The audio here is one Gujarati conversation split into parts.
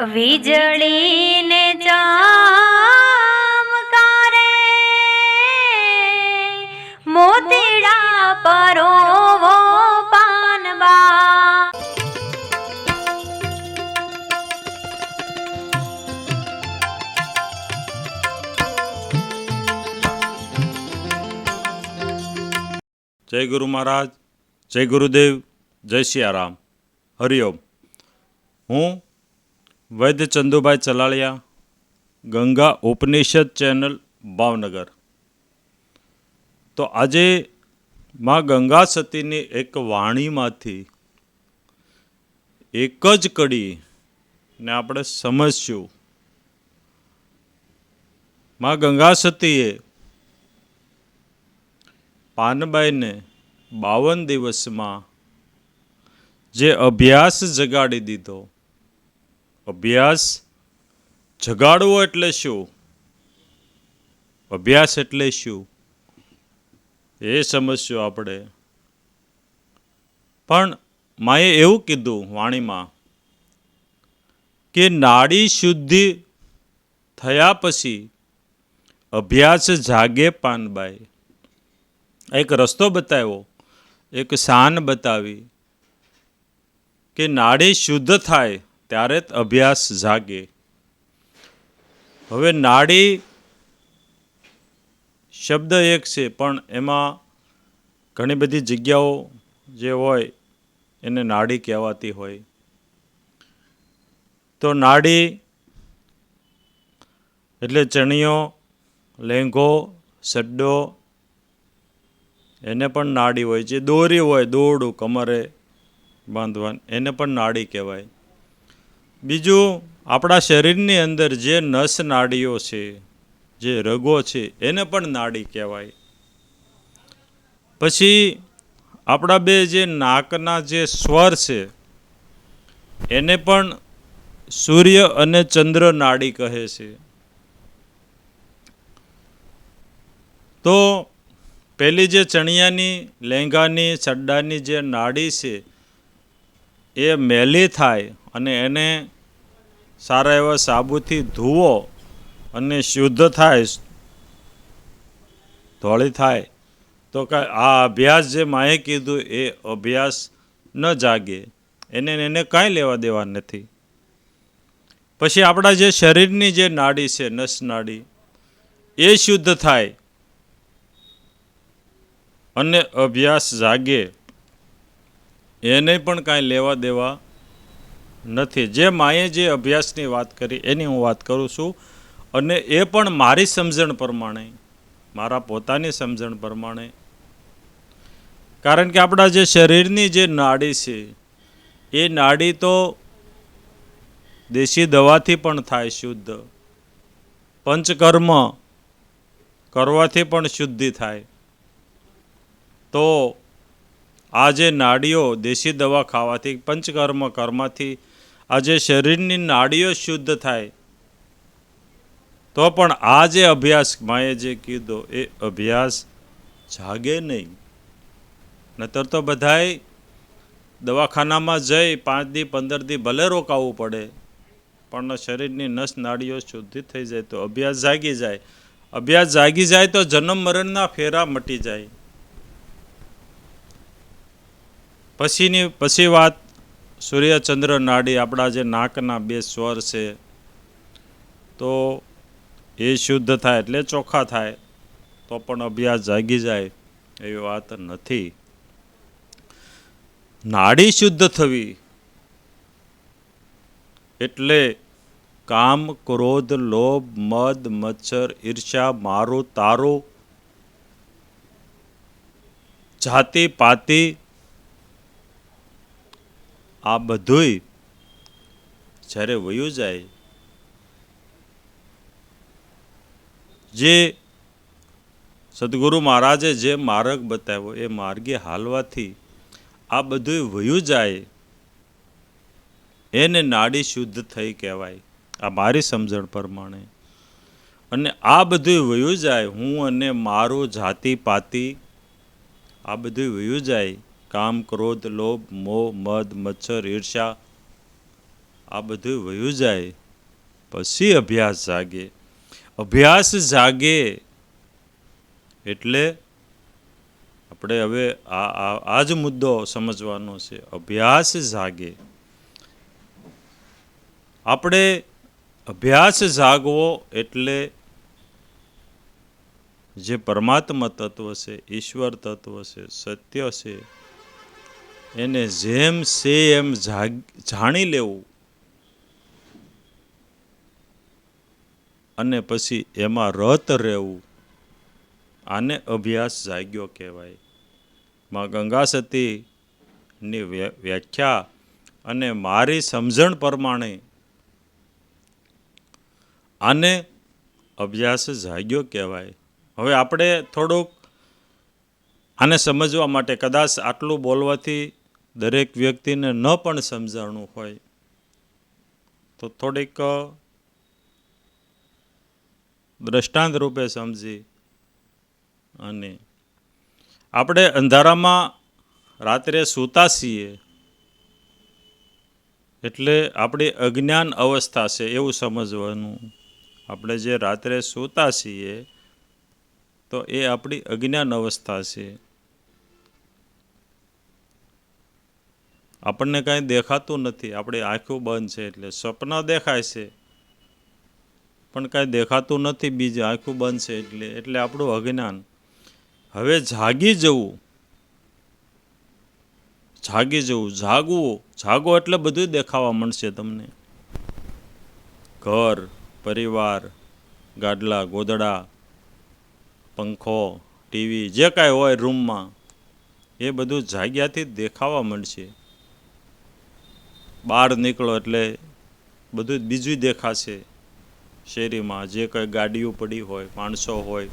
વીજળીને ચમકારે મોતીડા પરોવો પાનબા. જય ગુરુ મહારાજ જય ગુરુદેવ જય સિયારામ. હરિઓમ હું વૈદ્ય ચંદુભાઈ ચલાળિયા, ગંગા ઉપનિષદ ચેનલ, ભાવનગર. તો આજે માં ગંગા સતીની એક વાણીમાંથી એક જ કડી ને આપણે સમજશું. માં ગંગા સતીએ પાનબાઈને બાવન દિવસમાં જે અભ્યાસ જગાડી દીધો અભ્યાસ જગાડવો એટલે શું? અભ્યાસ એટલે શું? એ સમજશું આપણે. પણ માએ એવું કીધું વાણીમાં કે નાડી શુદ્ધિ થયા પછી અભ્યાસ જાગે પાનબાઈ. એક રસ્તો બતાવ્યો, એક શાન બતાવી કે નાડી શુદ્ધ થાય ત્યારે જ અભ્યાસ જાગે. હવે નાડી શબ્દ એક છે, પણ એમાં ઘણી બધી જગ્યાઓ જે હોય એને નાડી કહેવાતી હોય. તો નાડી એટલે ચણિયો, લેંઘો સડ્ડો એને પણ નાડી હોય જે દોરી હોય, દોરડું, કમરે બાંધવાનું, એને પણ નાડી કહેવાય. બીજું, આપણા શરીરની અંદર જે નસ નાડીઓ છે, જે રગો છે, એને પણ નાડી કહેવાય. પછી, આપણા બે જે નાકના જે સ્વર છે, એને પણ સૂર્ય અને ચંદ્ર નાડી કહે છે. તો, પેલી જે ચણિયાની, લેંગાની, ચડ્ડાની જે નાડી છે, એ મેલી થાય અને એને સારા એવા સાબુથી ધુવો અને શુદ્ધ થાય, ધોળી થાય, તો કાંઈ આ અભ્યાસ જે માએ કીધું એ અભ્યાસ ન જાગે. એને એને કાંઈ લેવા દેવા નથી. પછી આપણા જે શરીરની જે નાડી છે, નસ નાડી, એ શુદ્ધ થાય અને અભ્યાસ જાગે. એને પણ કાંઈ લેવા દેવા નથી. જે માએ જે અભ્યાસની વાત કરી, એની હું વાત કરું છું. અને એ પણ મારી સમજણ પ્રમાણે, મારા પોતાની સમજણ પ્રમાણે. કારણ કે આપણા જે શરીરની જે નાડી છે, એ નાડી તો દેશી દવાથી પણ થાય શુદ્ધ. પંચકર્મ કરવાથી પણ શુદ્ધિ થાય. તો આ જે નાડીઓ દેશી દવા ખાવાથી, પંચકર્મ કર્મથી આ જે શરીરની નાડીઓ શુદ્ધ થાય. તો પણ આ જે અભ્યાસ માએ જે કીધો, એ અભ્યાસ જાગે નહીં. નતર તો બધાય દવાખાનામાં જઈ પાંચ દી, પંદર દી ભલે રોકાવવું પડે, પણ શરીરની નસ નાડીઓ શુદ્ધ થઈ જાય તો અભ્યાસ જાગી જાય. અભ્યાસ જાગી જાય તો જન્મ મરણના ફેરા મટી જાય. પછીની, પછી વાત સૂર્યચંદ્ર નાડી આપણા જે નાકના બે સ્વર છે, તો એ શુદ્ધ થાય એટલે ચોખ્ખા થાય, તો પણ અભ્યાસ જાગી જાય એવી વાત નથી. નાડી શુદ્ધ થવી એટલે કામ, ક્રોધ, લોભ, મદ, મચ્છર ઈર્ષા મારું, તારું, જાતિ, પાતિ આ બધુંય જ્યારે વયું જાય, જે સદગુરુ મહારાજે જે માર્ગ બતાવ્યો, એ માર્ગે હાલવાથી આ બધુંય વયું જાય, એને નાડી શુદ્ધ થઈ કહેવાય, આ મારી સમજણ પ્રમાણે. અને આ બધું વયું જાય, હું અને મારું જાતિ પાતિ આ બધું વયું જાય કામ, ક્રોધ, લોભ, મોહ, મદ, મચ્છર ઈર્ષા આ બધું વયું જાય, પછી અભ્યાસ જાગે. અભ્યાસ જાગે એટલે આપણે હવે આ જ મુદ્દો સમજવાનો છે. અભ્યાસ જાગે. આપણે અભ્યાસ જાગવો એટલે જે પરમાત્મા તત્વ છે, ઈશ્વર તત્વ છે, સત્ય છે એને જેમ છે એમ જાણી લેવું. અને પછી એમાં રત રહેવું. આને અભ્યાસ જાગ્યો કહેવાય. માં ગંગા સતીની વ્ય- વ્યાખ્યા અને મારી સમજણ પ્રમાણે આને અભ્યાસ જાગ્યો કહેવાય. હવે આપણે થોડુંક આને સમજવા માટે કદાચ આટલું બોલવાથી દરેક વ્યક્તિને ન પણ સમજાણું હોય, તો થોડીક દ્રષ્ટાંત રૂપે સમજી અને આપણે અંધારામાં રાત્રે સૂતા છીએ એટલે આપણી અજ્ઞાન અવસ્થા છે એવું સમજવાનું. આપણે જે રાત્રે સૂતા છીએ, તો એ આપણી અજ્ઞાન અવસ્થા છે. આપણને કાંઈ દેખાતું નથી. આપણી આંખો બંધ છે એટલે સ્વપ્ન દેખાય છે. પણ કાંઈ દેખાતું નથી, બીજું આંખું બંધ છે એટલે એટલે આપણું અજ્ઞાન. હવે જાગી જવું. જાગી જવું. જાગવું. જાગો એટલે બધું દેખાવા મળશે તમને. ઘર, પરિવાર, ગાડલા, ગોદડા, પંખો, ટીવી, જે કાંઈ હોય રૂમમાં એ બધું જાગ્યાથી દેખાવા મળશે. બહાર નીકળો એટલે બધું જ બીજું દેખાશે શેરીમાં. જે કંઈ ગાડીઓ પડી હોય, માણસો હોય,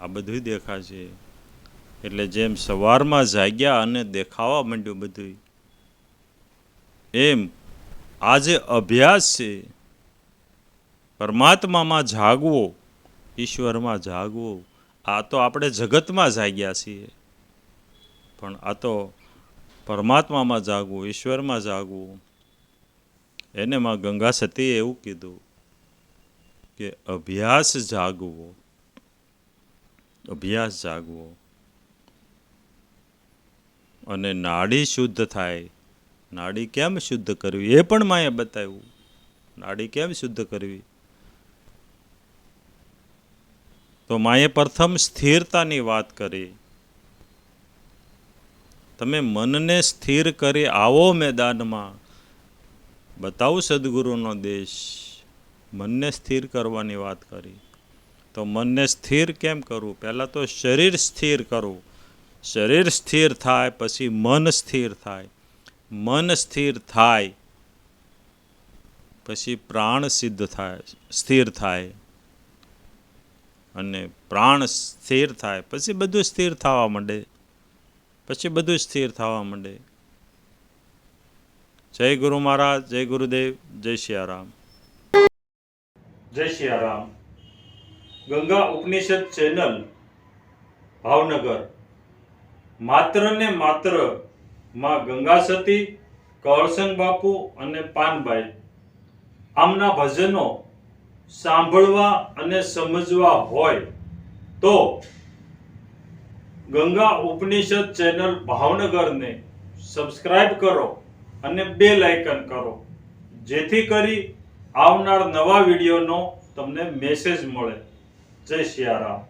આ બધું દેખાશે. એટલે જેમ સવારમાં જાગ્યા અને દેખાવા માંડ્યું બધું, એમ આ જે અભ્યાસ છે. પરમાત્મામાં જાગવો, ઈશ્વરમાં જાગવો. આ તો આપણે જગતમાં જાગ્યા છીએ. પણ આ તો પરમાત્મામાં જાગવું, ઈશ્વરમાં જાગવું. એને માં ગંગા સતીએ એવું કીધું કે અભ્યાસ જાગવો. અભ્યાસ જાગવો. અને નાડી શુદ્ધ થાય. નાડી કેમ શુદ્ધ કરવી? એ પણ માએ બતાવ્યું. નાડી કેમ શુદ્ધ કરવી? તો માએ પ્રથમ સ્થિરતાની વાત કરી. તમે મનને સ્થિર કરી આવો મેદાનમાં. બતાવું સદગુરુનો દેશ. મનને સ્થિર કરવાની વાત કરી. તો મનને સ્થિર કેમ કરવું? પહેલાં તો શરીર સ્થિર કરવું. શરીર સ્થિર થાય, પછી મન સ્થિર થાય. મન સ્થિર થાય, પછી પ્રાણ સિદ્ધ થાય, સ્થિર થાય. અને પ્રાણ સ્થિર થાય, પછી બધું સ્થિર થવા માંડે. પછી બધું સ્થિર થવા માંડે. જય ગુરુ મહારાજ, જય ગુરુદેવ, જય સિયારામ જય સિયારામ ગંગા ઉપનિષદ ચેનલ, ભાવનગર. માત્ર ને માત્રમાં ગંગા સતી કળસંગ બાપુ અને પાનભાઈ આમના ભજનો સાંભળવા અને સમજવા હોય તો ગંગા ઉપનિષદ ચેનલ ભાવનગરને સબસ્ક્રાઇબ કરો અને બે લાઇકન કરો. જેથી કરી આવનાર નવા વિડીયોનો તમને મેસેજ મળે. જય સિયારામ